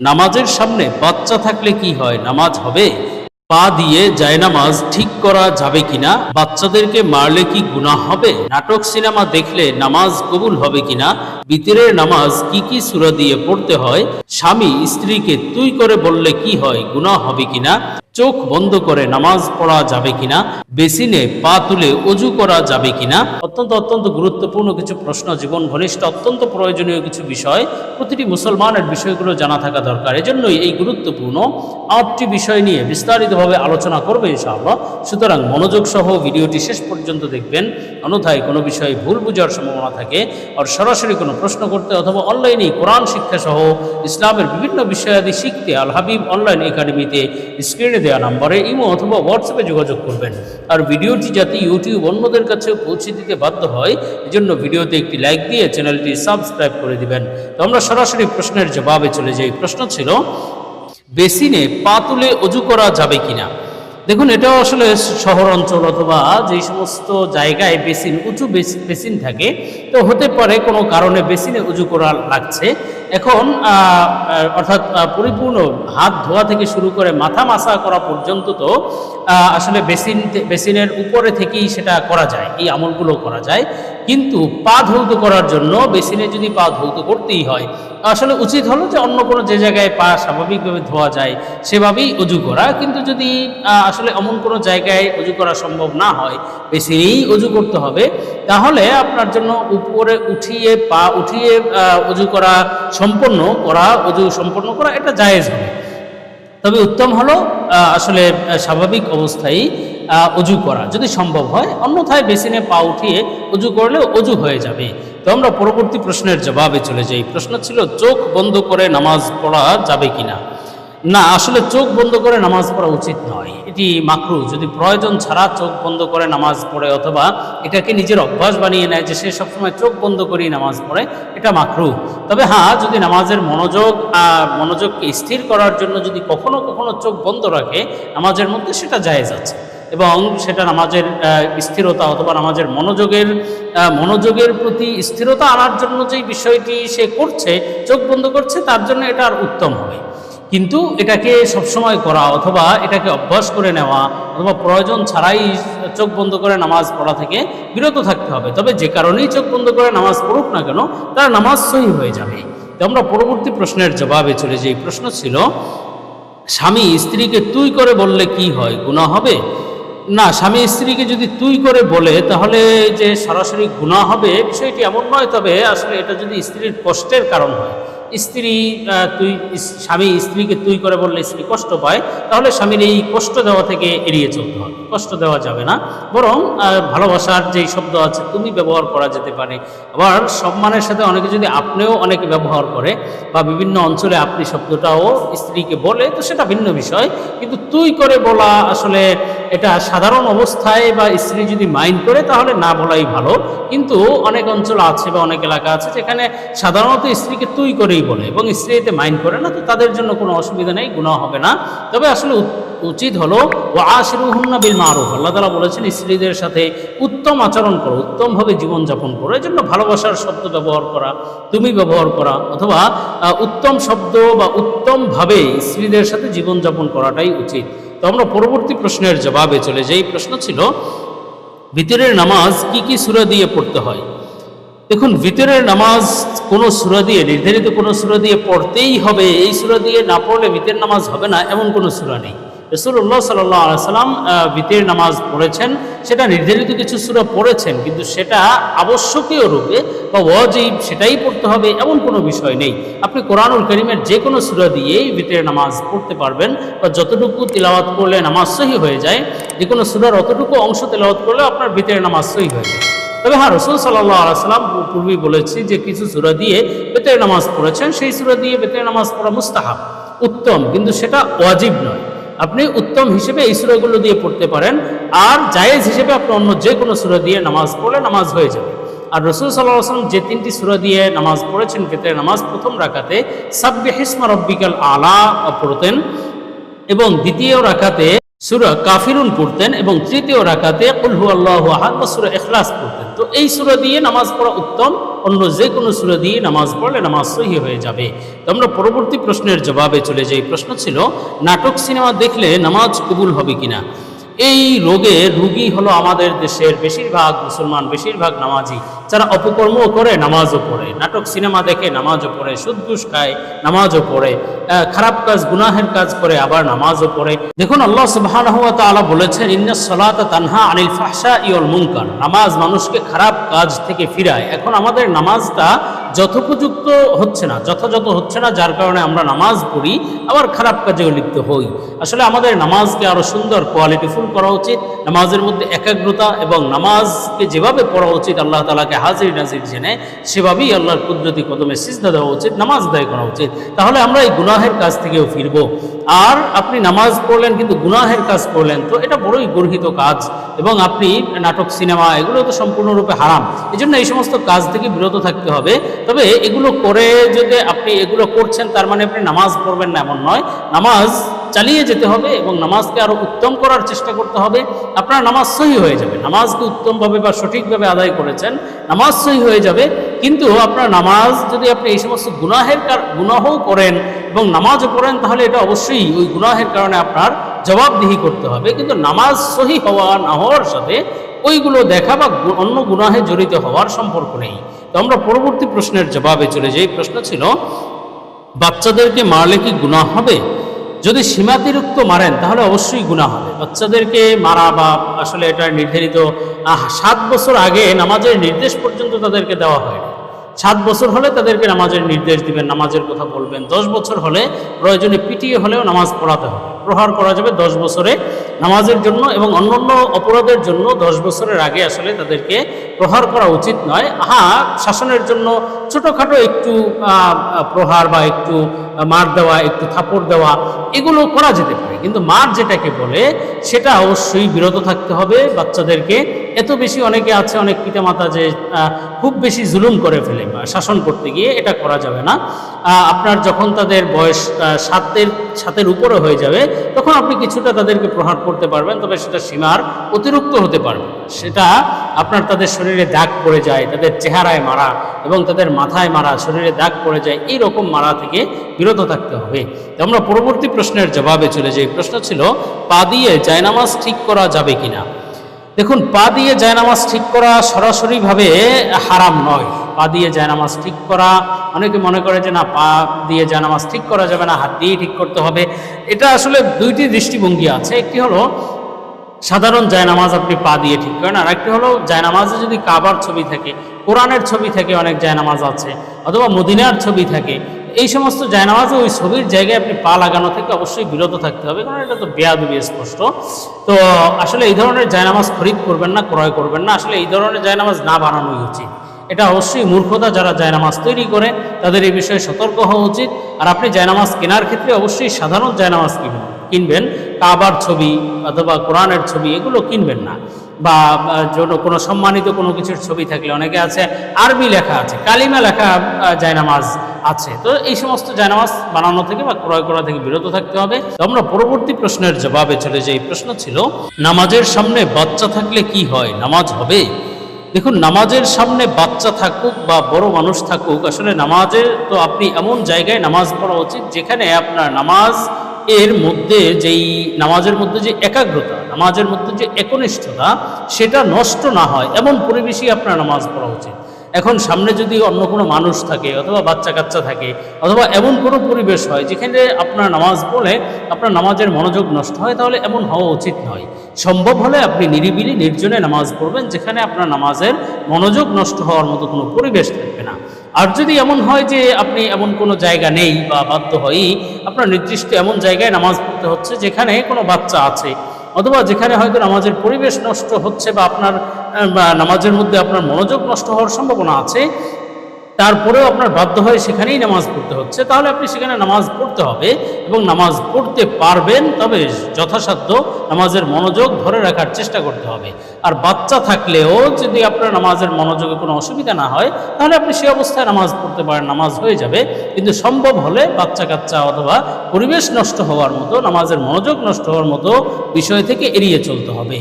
নামাজের সামনে বাচ্চা থাকলে কি হয়? নামাজ হবে? পা দিয়ে জায়নামাজ ঠিক করা যাবে কিনা? বাচ্চাদেরকে মারলে কি গুণা হবে? নাটক, সিনেমা দেখলে নামাজ কবুল হবে কিনা? বিতিরের নামাজ কি কি সুরা দিয়ে পড়তে হয়? স্বামী স্ত্রীকে তুই করে বললে কি হয়? গুণা হবে কিনা? চোখ বন্ধ করে নামাজ পড়া যাবে কিনা, বেসিনে পা তুলে অজু করা যাবে কিনা, অত্যন্ত অত্যন্ত গুরুত্বপূর্ণ কিছু প্রশ্ন, জীবন ঘনিষ্ঠ, অত্যন্ত প্রয়োজনীয় কিছু বিষয়, প্রতিটি মুসলমানের বিষয়গুলো জানা থাকা দরকার। এজন্যই এই গুরুত্বপূর্ণ আটটি বিষয় নিয়ে বিস্তারিতভাবে আলোচনা করবে ইনশাআল্লাহ। সুতরাং মনোযোগ সহ ভিডিওটি শেষ পর্যন্ত দেখবেন। অন্যথায় কোনো বিষয়ে ভুল বোঝার সম্ভাবনা থাকে আর সরাসরি কোনো প্রশ্ন করতে অথবা অনলাইনে কোরআন শিক্ষা সহ ইসলামের বিভিন্ন বিষয়াদি শিখতে আল হাবিব অনলাইন একাডেমিতে স্ক্রিনে দেওয়া নম্বরে ইমো অথবা হোয়াটসঅ্যাপে যোগাযোগ করবেন। আর ভিডিওটি যাতে ইউটিউব অন্যদের কাছে পৌঁছে দিতে বাধ্য হয়, এজন্য ভিডিওতে একটি লাইক দিয়ে চ্যানেলটি সাবস্ক্রাইব করে দিবেন। তো আমরা সরাসরি প্রশ্নের জবাবে চলে যাই। প্রশ্ন ছিল, বেসিনে পা তুলে অজু করা যাবে কিনা? দেখুন, এটাও আসলে শহর অঞ্চল অথবা যেই সমস্ত জায়গায় বেসিন, উঁচু বেসিন থাকে, তো হতে পারে কোনো কারণে বেসিনে উজু করা লাগছে। এখন অর্থাৎ পরিপূর্ণ হাত ধোয়া থেকে শুরু করে মাথা মাসা করা পর্যন্ত তো আসলে বেসিন বেসিনের উপরে থেকেই সেটা করা যায়, এই আমলগুলো করা যায়। কিন্তু পা ধৌত করার জন্য বেসিনে যদি পা ধৌত করতেই হয়, আসলে উচিত হলো যে অন্য কোনো যে জায়গায় পা স্বাভাবিকভাবে ধোয়া যায়, সেভাবেই অজু করা। কিন্তু যদি আসলে এমন কোনো জায়গায় অজু করা সম্ভব না হয়, বেসিনেই অজু করতে হবে, তাহলে আপনার জন্য উপরে উঠিয়ে পা উঠিয়ে অজু করা সম্পন্ন করা অজু সম্পন্ন করা, এটা জায়েজ হবে। তবে উত্তম হলো আসলে স্বাভাবিক অবস্থায় অজু করা। যদি সম্ভব হয়, অন্যথায় বেসিনে পা উঠিয়ে অজু করলে অজু হয়ে যাবে। তো আমরা পরবর্তী প্রশ্নের জবাবে চলে যাই। প্রশ্ন ছিল, চোখ বন্ধ করে নামাজ পড়া যাবে কিনা? না আসলে চোখ বন্ধ করে নামাজ পড়া উচিত নয়। এটি মাকরু। যদি প্রয়োজন ছাড়া চোখ বন্ধ করে নামাজ পড়ে অথবা এটাকে নিজের অভ্যাস বানিয়ে নেয় যে সে সবসময় চোখ বন্ধ করেই নামাজ পড়ে এটা মাকরু। তবে হ্যাঁ যদি নামাজের মনোযোগ আহ, মনোযোগকে স্থির করার জন্য যদি কখনো কখনো চোখ বন্ধ রাখে নামাজের মধ্যে সেটা জায়েজ আছে। এবং সেটা নামাজের স্থিরতা অথবা নামাজের মনোযোগের মনোযোগের প্রতি স্থিরতা আনার জন্য যেই বিষয়টি সে করছে চোখ বন্ধ করছে তার জন্য এটা আর উত্তম হবে। কিন্তু এটাকে সবসময় করা অথবা এটাকে অভ্যাস করে নেওয়া অথবা প্রয়োজন ছাড়াই চোখ বন্ধ করে নামাজ পড়া থেকে বিরত থাকতে হবে। তবে যে কারণেই চোখ বন্ধ করে নামাজ পড়ুক না কেন, তার নামাজ সহি হয়ে যাবে। তো আমরা পরবর্তী প্রশ্নের জবাবে চলে যাই। প্রশ্ন ছিল, স্বামী স্ত্রীকে তুই করে বললে কি হয়? গুণা হবে? না, স্বামী স্ত্রীকে যদি তুই করে বলে, তাহলে যে সরাসরি গুণা হবে বিষয়টি এমন নয়। তবে আসলে এটা যদি স্ত্রীর কষ্টের কারণ হয় স্ত্রী তুই, স্বামী স্ত্রীকে তুই করে বললে স্ত্রী কষ্ট পায়, তাহলে স্বামীর এই কষ্ট দেওয়া থেকে এড়িয়ে চলতে হবে। কষ্ট দেওয়া যাবে না। বরং ভালোবাসার যেই শব্দ আছে, তুমি ব্যবহার করা যেতে পারে। আবার সম্মানের সাথে অনেকে যদি আপনিও অনেকে ব্যবহার করে, বা বিভিন্ন অঞ্চলে আপনি শব্দটাও স্ত্রীকে বলে, তো সেটা ভিন্ন বিষয়। কিন্তু তুই করে বলা আসলে এটা সাধারণ অবস্থায় বা স্ত্রী যদি মাইন্ড করে, তাহলে না বলাই ভালো। কিন্তু অনেক অঞ্চল আছে বা অনেক এলাকা আছে, যেখানে সাধারণত স্ত্রীকে তুই করেই বলে এবং স্ত্রী এতে মাইন্ড করে না, তো তাদের জন্য কোনো অসুবিধা নেই গুণা হবে না। তবে আসলে উচিত হলো ও আশরুহুন্না বিল মারুফ আল্লাহ তালা বলেছেন, স্ত্রীদের সাথে উত্তম আচরণ করো, উত্তমভাবে জীবনযাপন করো। এই জন্য ভালোবাসার শব্দ ব্যবহার করা, তুমি ব্যবহার করা, অথবা উত্তম শব্দ বা উত্তমভাবে স্ত্রীদের সাথে জীবনযাপন করাটাই উচিত। তো আমরা পরবর্তী প্রশ্নের জবাবে চলে যাই। প্রশ্ন ছিল, ভিতরের নামাজ কি কি সুরা দিয়ে পড়তে হয়? দেখুন, ভিতরের নামাজ কোনো সুরা দিয়ে, নির্ধারিত কোনো সুরা দিয়ে পড়তেই হবে। এই সুরা দিয়ে না পড়লে ভিতরের নামাজ হবে না, এমন কোনো সুরা নেই। রসুল্লাহ সাল্লাহ সাল্লাম ভিতরের নামাজ পড়েছেন। সেটা নির্ধারিত কিছু সুরা পড়েছেন, কিন্তু সেটা আবশ্যকীয় রূপে বা ওয়াজিব সেটাই পড়তে হবে, এমন কোনো বিষয় নেই। আপনি কোরআনুল করিমের যে কোনো সুরা দিয়েই ভিতরের নামাজ পড়তে পারবেন, বা যতটুকু তিলাওয়াত করলে নামাজ সহি হয়ে যায় যে কোনো সুরার অতটুকু অংশ তেলাওয়াত করলে আপনার ভিতরের নামাজ সহি হয়ে যায়। তবে হ্যাঁ রসুল আলাইসাল্লাম পূর্বেই বলেছি যে কিছু সুরা দিয়ে বেতের নামাজ পড়েছেন, সেই সুরা দিয়ে বেতের নামাজ পড়া মুস্তাহাব, উত্তম। কিন্তু সেটা ওয়াজিব নয়। আপনি উত্তম হিসেবে এই সুরাগুলো দিয়ে পড়তে পারেন। আর জায়েজ হিসেবে আপনি অন্য যে কোনো সুরা দিয়ে নামাজ পড়লে নামাজ হয়ে যাবে। আর রসুল সাল্লাহ আসলাম যে তিনটি সুরা দিয়ে নামাজ পড়েছেন বেতের নামাজ, প্রথম রাখাতে সাব্বে হিসমা রব্বিকাল আলা পড়তেন এবং দ্বিতীয় রাখাতে সুরা কাফিরুন পড়তেন এবং তৃতীয় রাকাতে কুলহু আল্লাহ আহাদ বা সুরা এখলাস পড়তেন। তো এই সুরা দিয়ে নামাজ পড়া উত্তম, অন্য যে কোনো সুরা দিয়ে নামাজ পড়লে নামাজ সহি হয়ে যাবে। তো আমরা পরবর্তী প্রশ্নের জবাবে চলে যাই। প্রশ্ন ছিল, নাটক সিনেমা দেখলে নামাজ কবুল হবে কিনা? এই রোগে রুগী হলো আমাদের দেশের বেশিরভাগ মুসলমান, বেশিরভাগ নামাজি। যারা অপকর্মও করে, নামাজও পড়ে। নাটক, সিনেমা দেখে নামাজও পড়ে, সুদ ঘুষ খায়, নামাজও পড়ে। খারাপ কাজ, গুনাহের কাজ করে, আবার নামাজও পড়ে। দেখুন, আল্লাহ ওয়া বলেছেন, ইন্না সলাতা তানহা আনিল ফাহশা ইওয়াল মুনকার। নামাজ মানুষকে খারাপ কাজ থেকে ফিরায়। এখন আমাদের নামাজটা যথোপযুক্ত হচ্ছে না, যথাযথ হচ্ছে না, যার কারণে আমরা নামাজ পড়ি, আবার খারাপ কাজেও লিপ্ত হই। আসলে আমাদের নামাজকে আরও সুন্দর কোয়ালিটিফুল করা উচিত। নামাজের মধ্যে একাগ্রতা এবং নামাজকে যেভাবে পড়া উচিত, আল্লাহ তালাকে হাজির নাজির জেনে, সেভাবেই আল্লাহর কুদরতি কদমে সিজদা দেওয়া উচিত, নামাজ আদায় করা উচিত। তাহলে আমরা এই গুনাহের কাজ থেকেও ফিরব। আর আপনি নামাজ পড়লেন কিন্তু গুনাহের কাজ করলেন, তো এটা বড়ই গর্হিত কাজ। এবং আপনি নাটক, সিনেমা, এগুলো তো সম্পূর্ণরূপে হারাম। এই জন্য এই সমস্ত কাজ থেকে বিরত থাকতে হবে। তবে এগুলো করে যদি আপনি এগুলো করছেন, তার মানে আপনি নামাজ পড়বেন না, এমন নয়। নামাজ চালিয়ে যেতে হবে এবং নামাজকে আরও উত্তম করার চেষ্টা করতে হবে। আপনার নামাজ সহি হয়ে যাবে। নামাজকে উত্তমভাবে বা সঠিকভাবে আদায় করেছেন, নামাজ সহি হয়ে যাবে। কিন্তু আপনার নামাজ যদি আপনি এই সমস্ত গুনাহের গুনাহও করেন এবং নামাজও পড়েন, তাহলে এটা অবশ্যই ওই গুনাহের কারণে আপনার জবাবদিহি করতে হবে। কিন্তু নামাজ সহি হওয়া না হওয়ার সাথে ওইগুলো দেখা বা অন্য গুনাহে জড়িত হওয়ার সম্পর্ক নেই। তো আমরা পরবর্তী প্রশ্নের জবাবে চলে যাই। প্রশ্ন ছিল, বাচ্চাদেরকে মারলে কি গুনাহ হবে? যদি সীমাতিরিক্ত মারেন, তাহলে অবশ্যই গুনাহ হবে। বাচ্চাদেরকে মারা বা আসলে এটা নির্ধারিত সাত বছর আগে নামাজের নির্দেশ পর্যন্ত তাদেরকে দেওয়া হয়। সাত বছর হলে তাদেরকে নামাজের নির্দেশ দিবেন, নামাজের কথা বলবেন। দশ বছর হলে প্রয়োজনে পিটিয়ে হলেও নামাজ পড়াতে হবে। প্রহার করা যাবে দশ বছরে। নামাজের জন্য এবং অন্যান্য অপরাধের জন্য দশ বছরের আগে আসলে তাদেরকে প্রহার করা উচিত নয়। হ্যাঁ শাসনের জন্য ছোটোখাটো একটু প্রহার বা একটু মার দেওয়া, একটু থাপড় দেওয়া, এগুলো করা যেতে পারে। কিন্তু মার যেটাকে বলে, সেটা অবশ্যই বিরত থাকতে হবে। বাচ্চাদেরকে এত বেশি অনেকে আছে, অনেক পিতামাতা যে খুব বেশি জুলুম করে ফেলে বা শাসন করতে গিয়ে এটা করা যাবে না। আপনার যখন তাদের বয়স সাতের সাতের উপরে হয়ে যাবে, তখন আপনি কিছুটা তাদেরকে প্রহার করতে পারবেন, তবে সেটা সীমার অতিরিক্ত হতে পারবে। সেটা আপনার তাদের শরীরে দাগ পড়ে যায়, তাদের চেহারায় মারা এবং তাদের মাথায় মারা, শরীরে দাগ পড়ে যায়, এই রকম মারা থেকে বিরত থাকতে হবে। আমরা পরবর্তী প্রশ্নের জবাবে চলে যাই। প্রশ্ন ছিল, পা দিয়ে জায়নামাজ ঠিক করা যাবে কিনা? দেখুন, পা দিয়ে জায়নামাজ ঠিক করা সরাসরিভাবে হারাম নয়। পা দিয়ে জায়নামাজ ঠিক করা। অনেকে মনে করে যে, না, পা দিয়ে জায়নামাজ ঠিক করা যাবে না, হাত দিয়েই ঠিক করতে হবে। এটা আসলে দুইটি দৃষ্টিভঙ্গি আছে। একটি হলো, সাধারণ জায়নামাজ আপনি পা দিয়ে ঠিক করেন। আর একটি হলো, জায়নামাজে যদি কাবার ছবি থাকে, কোরআনের ছবি থাকে অনেক জায়নামাজ আছে, অথবা মদিনার ছবি থাকে, এই সমস্ত জায়নামাজে ওই ছবির জায়গায় আপনি পা লাগানো থেকে অবশ্যই বিরত থাকতে হবে, কারণ এটা তো বেয়াদবি স্পষ্ট। তো আসলে এই ধরনের জায়নামাজ খরিদ করবেন না, ক্রয় করবেন না। আসলে এই ধরনের জায়নামাজ না বানানোই উচিত। এটা অবশ্যই মূর্খতা যারা জায়নামাজ তৈরি করে, তাদের এই বিষয়ে সতর্ক হওয়া উচিত। আর আপনি জায়নামাজ কেনার ক্ষেত্রে অবশ্যই সাধারণ জায়নামাজ কিনবেন। কিনবেন কাবার ছবি অথবা কোরআনের ছবি, এগুলো কিনবেন না। বা জন্য কোনো সম্মানিত কোনো কিছুর ছবি থাকলে অনেকে আছে, আরবি লেখা আছে, কালিমা লেখা জায়নামাজ আছে। তো এই সমস্ত জায়নামাজ বানানো থেকে বা ক্রয় করা থেকে বিরত থাকতে হবে। তো আমরা পরবর্তী প্রশ্নের জবাবে চলে যাই। প্রশ্ন ছিল, নামাজের সামনে বাচ্চা থাকলে কি হয়? নামাজ হবে? দেখুন, নামাজের সামনে বাচ্চা থাকুক বা বড় মানুষ থাকুক, আসলে নামাজের তো আপনি এমন জায়গায় নামাজ পড়া উচিত যেখানে আপনার নামাজ এর মধ্যে যেই, নামাজের মধ্যে যে একাগ্রতা, নামাজের মধ্যে যে একনিষ্ঠতা, সেটা নষ্ট না হয়। এমন পরিবেশেই আপনার নামাজ পড়া উচিত। এখন সামনে যদি অন্য কোনো মানুষ থাকে অথবা বাচ্চা কাচ্চা থাকে, অথবা এমন কোনো পরিবেশ হয় যেখানে আপনার নামাজ পড়ে আপনার নামাজের মনোযোগ নষ্ট হয়, তাহলে এমন হওয়া উচিত নয়। সম্ভব হলে আপনি নিরিবিলি নির্জনে নামাজ পড়বেন যেখানে আপনার নামাজের মনোযোগ নষ্ট হওয়ার মতো কোনো পরিবেশ থাকবে না। আর যদি এমন হয় যে আপনি এমন কোনো জায়গা নেই বা বাধ্য হয়েই আপনার নির্দিষ্ট এমন জায়গায় নামাজ পড়তে হচ্ছে যেখানে কোনো বাচ্চা আছে, অথবা যেখানে হয়তো নামাজের পরিবেশ নষ্ট হচ্ছে বা আপনার বা নামাজের মধ্যে আপনার মনোযোগ নষ্ট হওয়ার সম্ভাবনা আছে, তারপরেও আপনার বাধ্য হয়ে সেখানেই নামাজ পড়তে হচ্ছে, তাহলে আপনি সেখানে নামাজ পড়তে হবে এবং নামাজ পড়তে পারবেন, তবে যথাসাধ্য নামাজের মনোযোগ ধরে রাখার চেষ্টা করতে হবে। আর বাচ্চা থাকলেও যদি আপনার নামাজের মনোযোগে কোনো অসুবিধা না হয়, তাহলে আপনি সে অবস্থায় নামাজ পড়তে পারেন, নামাজ হয়ে যাবে। কিন্তু সম্ভব হলে বাচ্চা কাচ্চা অথবা পরিবেশ নষ্ট হওয়ার মতো, নামাজের মনোযোগ নষ্ট হওয়ার মতো বিষয় থেকে এড়িয়ে চলতে হবে।